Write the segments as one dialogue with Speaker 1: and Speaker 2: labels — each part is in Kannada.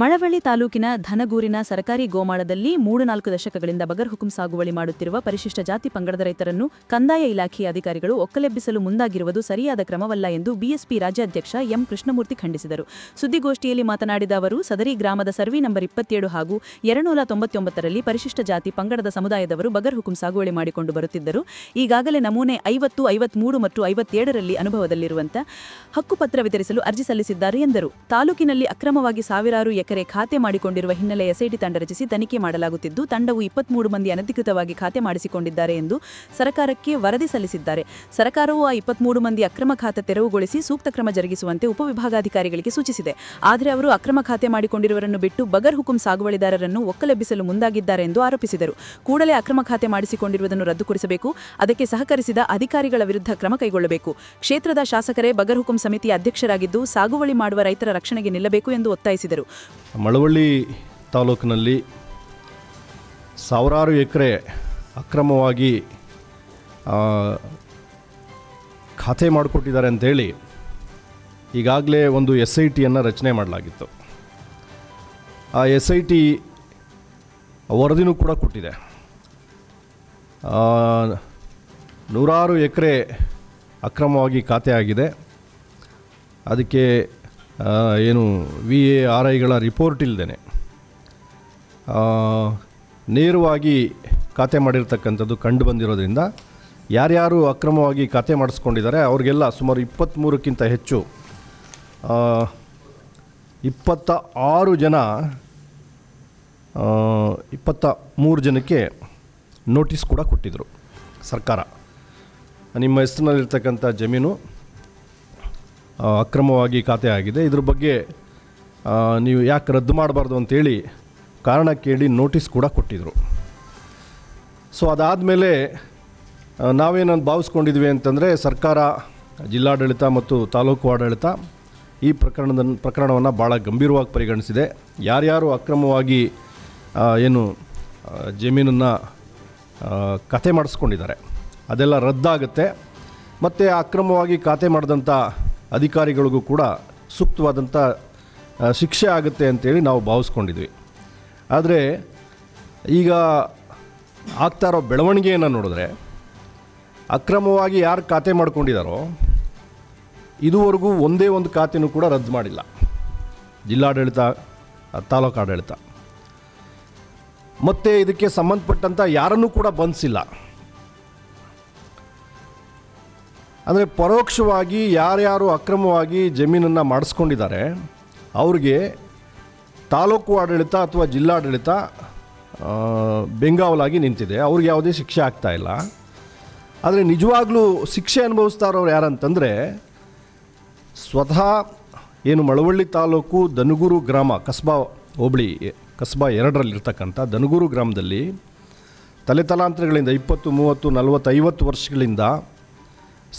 Speaker 1: ಮಳವಳ್ಳಿ ತಾಲೂಕಿನ ಧನಗೂರಿನ ಸರ್ಕಾರಿ ಗೋಮಾಳದಲ್ಲಿ ಮೂರು ನಾಲ್ಕು ದಶಕಗಳಿಂದ ಬಗರ್ ಹುಕುಂ ಸಾಗುವಳಿ ಮಾಡುತ್ತಿರುವ ಪರಿಶಿಷ್ಟ ಜಾತಿ ಪಂಗಡದ ರೈತರನ್ನು ಕಂದಾಯ ಇಲಾಖೆಯ ಅಧಿಕಾರಿಗಳು ಒಕ್ಕಲೆಬ್ಬಿಸಲು ಮುಂದಾಗಿರುವುದು ಸರಿಯಾದ ಕ್ರಮವಲ್ಲ ಎಂದು ಬಿಎಸ್ಪಿ ರಾಜ್ಯಾಧ್ಯಕ್ಷ ಎಂ ಕೃಷ್ಣಮೂರ್ತಿ ಖಂಡಿಸಿದರು. ಸುದ್ದಿಗೋಷ್ಠಿಯಲ್ಲಿ ಮಾತನಾಡಿದ ಅವರು, ಸದರಿ ಗ್ರಾಮದ ಸರ್ವಿ ನಂಬರ್ ಇಪ್ಪತ್ತೇಳು ಹಾಗೂ ಎರಡುನೂರ ತೊಂಬತ್ತೊಂಬತ್ತರಲ್ಲಿ ಪರಿಶಿಷ್ಟ ಜಾತಿ ಪಂಗಡದ ಸಮುದಾಯದವರು ಬಗರ್ ಹುಕುಂ ಸಾಗುವಳಿ ಮಾಡಿಕೊಂಡು ಬರುತ್ತಿದ್ದರು. ಈಗಾಗಲೇ ನಮೂನೆ ಐವತ್ತು, ಐವತ್ಮೂರು ಮತ್ತು ಐವತ್ತೇಳರಲ್ಲಿ ಅನುಭವದಲ್ಲಿರುವಂತ ಹಕ್ಕುಪತ್ರ ವಿತರಿಸಲು ಅರ್ಜಿ ಸಲ್ಲಿಸಿದ್ದಾರೆ ಎಂದರು. ತಾಲೂಕಿನಲ್ಲಿ ಅಕ್ರಮವಾಗಿ ಸಾವಿರಾರು ಎಕರೆ ಖಾತೆ ಮಾಡಿಕೊಂಡಿರುವ ಹಿನ್ನೆಲೆ ಎಸ್ಐಟಿ ತಂಡ ರಚಿಸಿ ತನಿಖೆ ಮಾಡಲಾಗುತ್ತಿದ್ದು, ತಂಡವು ಇಪ್ಪತ್ಮೂರು ಮಂದಿ ಅನಧಿಕೃತವಾಗಿ ಖಾತೆ ಮಾಡಿಸಿಕೊಂಡಿದ್ದಾರೆ ಎಂದು ಸರ್ಕಾರಕ್ಕೆ ವರದಿ ಸಲ್ಲಿಸಿದ್ದಾರೆ. ಸರ್ಕಾರವು ಆ ಇಪ್ಪತ್ಮೂರು ಮಂದಿ ಅಕ್ರಮ ಖಾತೆ ತೆರವುಗೊಳಿಸಿ ಸೂಕ್ತ ಕ್ರಮ ಜರುಗಿಸುವಂತೆ ಉಪವಿಭಾಗಾಧಿಕಾರಿಗಳಿಗೆ ಸೂಚಿಸಿದೆ. ಆದರೆ ಅವರು ಅಕ್ರಮ ಖಾತೆ ಮಾಡಿಕೊಂಡಿರುವರನ್ನು ಬಿಟ್ಟು ಬಗರ್ ಹುಕುಂ ಸಾಗುವಳಿದಾರರನ್ನು ಒಕ್ಕಲೆಬ್ಬಿಸಲು ಮುಂದಾಗಿದ್ದಾರೆ ಎಂದು ಆರೋಪಿಸಿದರು. ಕೂಡಲೇ ಅಕ್ರಮ ಖಾತೆ ಮಾಡಿಸಿಕೊಂಡಿರುವುದನ್ನು ರದ್ದುಗೊಳಿಸಬೇಕು. ಅದಕ್ಕೆ ಸಹಕರಿಸಿದ ಅಧಿಕಾರಿಗಳ ವಿರುದ್ಧ ಕ್ರಮ ಕೈಗೊಳ್ಳಬೇಕು. ಕ್ಷೇತ್ರದ ಶಾಸಕರೇ ಬಗರ್ ಹುಕುಂ ಸಮಿತಿಯ ಅಧ್ಯಕ್ಷರಾಗಿದ್ದು, ಸಾಗುವಳಿ ಮಾಡುವ ರೈತರ ರಕ್ಷಣೆಗೆ ನಿಲ್ಲಬೇಕು ಎಂದು ಒತ್ತಾಯಿಸಿದರು.
Speaker 2: ಮಳವಳ್ಳಿ ತಾಲೂಕಿನಲ್ಲಿ ಸಾವಿರಾರು ಎಕರೆ ಅಕ್ರಮವಾಗಿ ಖಾತೆ ಮಾಡಿಕೊಟ್ಟಿದ್ದಾರೆ ಅಂತೇಳಿ ಈಗಾಗಲೇ ಒಂದು ಎಸ್ ಐ ಟಿಯನ್ನು ರಚನೆ ಮಾಡಲಾಗಿತ್ತು. ಆ ಎಸ್ ಐ ಟಿ ವರದಿನೂ ಕೂಡ ಕೊಟ್ಟಿದೆ. ನೂರಾರು ಎಕರೆ ಅಕ್ರಮವಾಗಿ ಖಾತೆ ಆಗಿದೆ. ಅದಕ್ಕೆ ಏನು ವಿ ಎ ಆರ್ ಐಗಳ ರಿಪೋರ್ಟ್ ಇಲ್ಲದೇ ನೇರವಾಗಿ ಖಾತೆ ಮಾಡಿರ್ತಕ್ಕಂಥದ್ದು ಕಂಡು ಬಂದಿರೋದ್ರಿಂದ ಯಾರ್ಯಾರು ಅಕ್ರಮವಾಗಿ ಖಾತೆ ಮಾಡಿಸ್ಕೊಂಡಿದ್ದಾರೆ ಅವ್ರಿಗೆಲ್ಲ ಸುಮಾರು ಇಪ್ಪತ್ತ್ಮೂರಕ್ಕಿಂತ ಹೆಚ್ಚು ಇಪ್ಪತ್ತ ಆರು ಜನ ಇಪ್ಪತ್ತ ಮೂರು ಜನಕ್ಕೆ ನೋಟಿಸ್ ಕೂಡ ಕೊಟ್ಟಿದ್ದರು ಸರ್ಕಾರ. ನಿಮ್ಮ ಹೆಸರಿನಲ್ಲಿರ್ತಕ್ಕಂಥ ಜಮೀನು ಅಕ್ರಮವಾಗಿ ಖಾತೆ ಆಗಿದೆ ಇದ್ರ ಬಗ್ಗೆ ನೀವು ಯಾಕೆ ರದ್ದು ಮಾಡಬಾರ್ದು ಅಂತೇಳಿ ಕಾರಣ ಕೇಳಿ ನೋಟಿಸ್ ಕೂಡ ಕೊಟ್ಟಿದ್ದರು ಸೊ, ಅದಾದಮೇಲೆ ನಾವೇನಂತ ಭಾವಿಸ್ಕೊಂಡಿದ್ವಿ ಅಂತಂದರೆ ಸರ್ಕಾರ, ಜಿಲ್ಲಾಡಳಿತ ಮತ್ತು ತಾಲೂಕು ಆಡಳಿತ ಈ ಪ್ರಕರಣದ, ಪ್ರಕರಣವನ್ನು ಭಾಳ ಗಂಭೀರವಾಗಿ ಪರಿಗಣಿಸಿದೆ. ಯಾರ್ಯಾರು ಅಕ್ರಮವಾಗಿ ಏನು ಜಮೀನನ್ನು ಕತೆ ಮಾಡಿಸ್ಕೊಂಡಿದ್ದಾರೆ. ಅದೆಲ್ಲ ರದ್ದಾಗುತ್ತೆ. ಮತ್ತು ಅಕ್ರಮವಾಗಿ ಖಾತೆ ಮಾಡಿದಂಥ ಅಧಿಕಾರಿಗಳಿಗೂ ಕೂಡ ಸೂಕ್ತವಾದಂಥ ಶಿಕ್ಷೆ ಆಗುತ್ತೆ ಅಂತೇಳಿ ನಾವು ಭಾವಿಸ್ಕೊಂಡಿದ್ವಿ. ಆದರೆ ಈಗ ಆಗ್ತಾ ಇರೋ ಬೆಳವಣಿಗೆಯನ್ನು ನೋಡಿದ್ರೆ, ಅಕ್ರಮವಾಗಿ ಯಾರು ಖಾತೆ ಮಾಡ್ಕೊಂಡಿದ್ದಾರೋ ಇದುವರೆಗೂ ಒಂದೇ ಒಂದು ಖಾತೆನೂ ಕೂಡ ರದ್ದು ಮಾಡಿಲ್ಲ. ಜಿಲ್ಲಾಡಳಿತ ತಾಲೂಕಾಡಳಿತ ಮತ್ತು ಇದಕ್ಕೆ ಸಂಬಂಧಪಟ್ಟಂಥ ಯಾರನ್ನೂ ಕೂಡ ಬಂಧಿಸಿಲ್ಲ. ಅಂದರೆ ಪರೋಕ್ಷವಾಗಿ ಯಾರ್ಯಾರು ಅಕ್ರಮವಾಗಿ ಜಮೀನನ್ನು ಮಾಡಿಸ್ಕೊಂಡಿದ್ದಾರೆ, ಅವ್ರಿಗೆ ತಾಲೂಕು ಆಡಳಿತ ಅಥವಾ ಜಿಲ್ಲಾಡಳಿತ ಬೆಂಗಾವಲಾಗಿ ನಿಂತಿದೆ. ಅವ್ರಿಗೆ ಯಾವುದೇ ಶಿಕ್ಷೆ ಆಗ್ತಾ ಇಲ್ಲ. ಆದರೆ ನಿಜವಾಗ್ಲೂ ಶಿಕ್ಷೆ ಅನುಭವಿಸ್ತಾ ಇರೋರು ಯಾರಂತಂದರೆ, ಸ್ವತಃ ಏನು ಮಳವಳ್ಳಿ ತಾಲೂಕು ದನಗೂರು ಗ್ರಾಮ, ಕಸ್ಬಾ ಹೋಬಳಿ, ಕಸ್ಬಾ ಎರಡರಲ್ಲಿರ್ತಕ್ಕಂಥ ದನಗೂರು ಗ್ರಾಮದಲ್ಲಿ ತಲೆತಲಾಂತರಗಳಿಂದ ಇಪ್ಪತ್ತು, ಮೂವತ್ತು ನಲವತ್ತು ಐವತ್ತು ವರ್ಷಗಳಿಂದ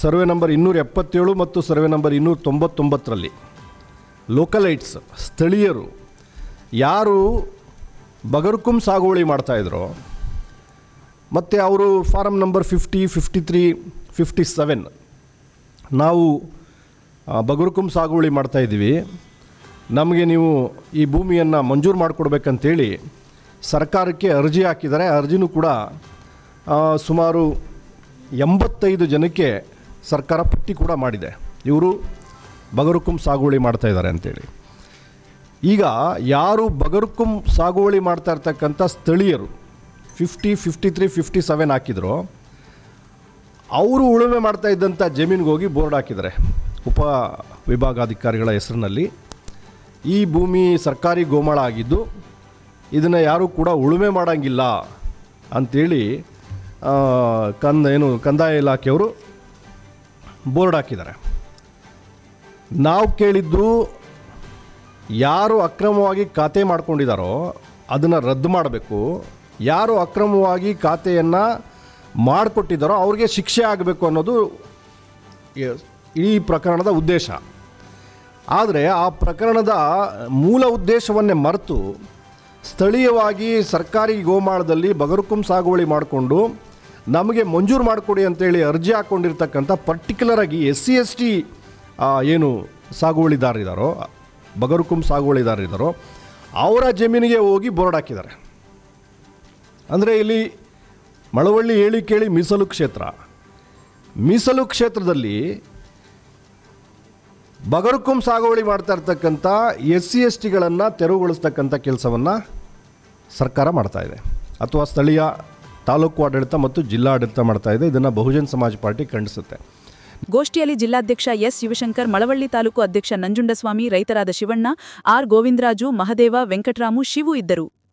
Speaker 2: ಸರ್ವೆ ನಂಬರ್ ಇನ್ನೂರ ಎಪ್ಪತ್ತೇಳು ಮತ್ತು ಸರ್ವೆ ನಂಬರ್ ಇನ್ನೂರ ತೊಂಬತ್ತೊಂಬತ್ತರಲ್ಲಿ ಲೋಕಲೈಟ್ಸ್, ಸ್ಥಳೀಯರು ಯಾರು ಬಗರ್ಕುಂ ಸಾಗುವಳಿ ಮಾಡ್ತಾಯಿದ್ರೋ ಮತ್ತು ಅವರು form number fifty fifty three, fifty seven ನಾವು ಬಗರ್ಕುಂ ಸಾಗುವಳಿ ಮಾಡ್ತಾಯಿದ್ದೀವಿ ನಮಗೆ ನೀವು ಈ ಭೂಮಿಯನ್ನು ಮಂಜೂರು ಮಾಡಿಕೊಡ್ಬೇಕಂತೇಳಿ ಸರ್ಕಾರಕ್ಕೆ ಅರ್ಜಿ ಹಾಕಿದ್ದಾರೆ. ಅರ್ಜಿನೂ ಕೂಡ ಸುಮಾರು ಎಂಬತ್ತೈದು ಜನಕ್ಕೆ ಸರ್ಕಾರ ಪಟ್ಟಿ ಕೂಡ ಮಾಡಿದೆ. ಇವರು ಬಗರುಕುಂ ಸಾಗುವಳಿ ಮಾಡ್ತಾ ಇದ್ದಾರೆ ಅಂತೇಳಿ. ಈಗ ಯಾರು ಬಗರುಕುಂ ಸಾಗುವಳಿ ಮಾಡ್ತಾ ಇರ್ತಕ್ಕಂಥ ಸ್ಥಳೀಯರು fifty fifty three fifty seven ಹಾಕಿದ್ರು, ಅವರು ಉಳುಮೆ ಮಾಡ್ತಾ ಇದ್ದಂಥ ಜಮೀನಿಗೆ ಹೋಗಿ ಬೋರ್ಡ್ ಹಾಕಿದ್ದಾರೆ. ಉಪ ವಿಭಾಗಾಧಿಕಾರಿಗಳ ಹೆಸರಿನಲ್ಲಿ. ಈ ಭೂಮಿ ಸರ್ಕಾರಿ ಗೋಮಾಳ ಆಗಿದ್ದು, ಇದನ್ನು ಯಾರೂ ಕೂಡ ಉಳುಮೆ ಮಾಡೋಂಗಿಲ್ಲ ಅಂಥೇಳಿ ಕಂದ ಏನು ಕಂದಾಯ ಇಲಾಖೆಯವರು ಬೋರ್ಡ್ ಹಾಕಿದ್ದಾರೆ. ನಾವು ಕೇಳಿದ್ದು ಯಾರು ಅಕ್ರಮವಾಗಿ ಖಾತೆ ಮಾಡ್ಕೊಂಡಿದ್ದಾರೋ ಅದನ್ನು ರದ್ದು ಮಾಡಬೇಕು. ಯಾರು ಅಕ್ರಮವಾಗಿ ಖಾತೆಯನ್ನು ಮಾಡಿಕೊಟ್ಟಿದ್ದಾರೋ ಅವ್ರಿಗೆ ಶಿಕ್ಷೆ ಆಗಬೇಕು ಅನ್ನೋದು ಈ- ಪ್ರಕರಣದ ಉದ್ದೇಶ. ಆದರೆ ಆ ಪ್ರಕರಣದ ಮೂಲ ಉದ್ದೇಶವನ್ನೇ ಮರೆತು ಸ್ಥಳೀಯವಾಗಿ ಸರ್ಕಾರಿ ಗೋಮಾಳದಲ್ಲಿ ಬಗರುಕುಂ ಸಾಗುವಳಿ ಮಾಡಿಕೊಂಡು ನಮಗೆ ಮಂಜೂರು ಮಾಡಿಕೊಡಿ ಅಂತೇಳಿ ಅರ್ಜಿ ಹಾಕ್ಕೊಂಡಿರ್ತಕ್ಕಂಥ ಪರ್ಟಿಕ್ಯುಲರಾಗಿ ಎಸ್ ಸಿ ಎಸ್ ಟಿ ಏನು ಸಾಗುವಳಿದಾರರಿದ್ದಾರೋ ಬಗರುಕುಂ ಸಾಗುವಳಿದಾರರಿದ್ದಾರೋ ಅವರ ಜಮೀನಿಗೆ ಹೋಗಿ ಬೋರ್ಡ್ ಹಾಕಿದ್ದಾರೆ. ಅಂದರೆ ಇಲ್ಲಿ ಮಳವಳ್ಳಿ ಹೇಳಿ ಕೇಳಿ ಮೀಸಲು ಕ್ಷೇತ್ರ. ಮೀಸಲು ಕ್ಷೇತ್ರದಲ್ಲಿ ಬಗರುಕುಂ ಸಾಗುವಳಿ ಮಾಡ್ತಾ ಇರ್ತಕ್ಕಂಥ ಎಸ್ ಸಿ ಎಸ್ ಟಿಗಳನ್ನು ತೆರವುಗೊಳಿಸ್ತಕ್ಕಂಥ ಕೆಲಸವನ್ನು ಸರ್ಕಾರ ಮಾಡ್ತಾಯಿದೆ ಅಥವಾ ಸ್ಥಳೀಯ ತಾಲೂಕು ಆಡಳಿತ ಮತ್ತು ಜಿಲ್ಲಾಡಳಿತ ಮಾಡ್ತಾ ಇದೆ. ಇದನ್ನು ಬಹುಜನ್ ಸಮಾಜ ಪಾರ್ಟಿ ಖಂಡಿಸುತ್ತೆ.
Speaker 1: ಗೋಷ್ಠಿಯಲ್ಲಿ ಜಿಲ್ಲಾಧ್ಯಕ್ಷ ಎಸ್ ಶಿವಶಂಕರ್, ಮಳವಳ್ಳಿ ತಾಲೂಕು ಅಧ್ಯಕ್ಷ ನಂಜುಂಡಸ್ವಾಮಿ, ರೈತರಾದ ಶಿವಣ್ಣ, ಆರ್ ಗೋವಿಂದರಾಜು, ಮಹದೇವ, ವೆಂಕಟರಾಮು, ಶಿವು ಇದ್ದರು.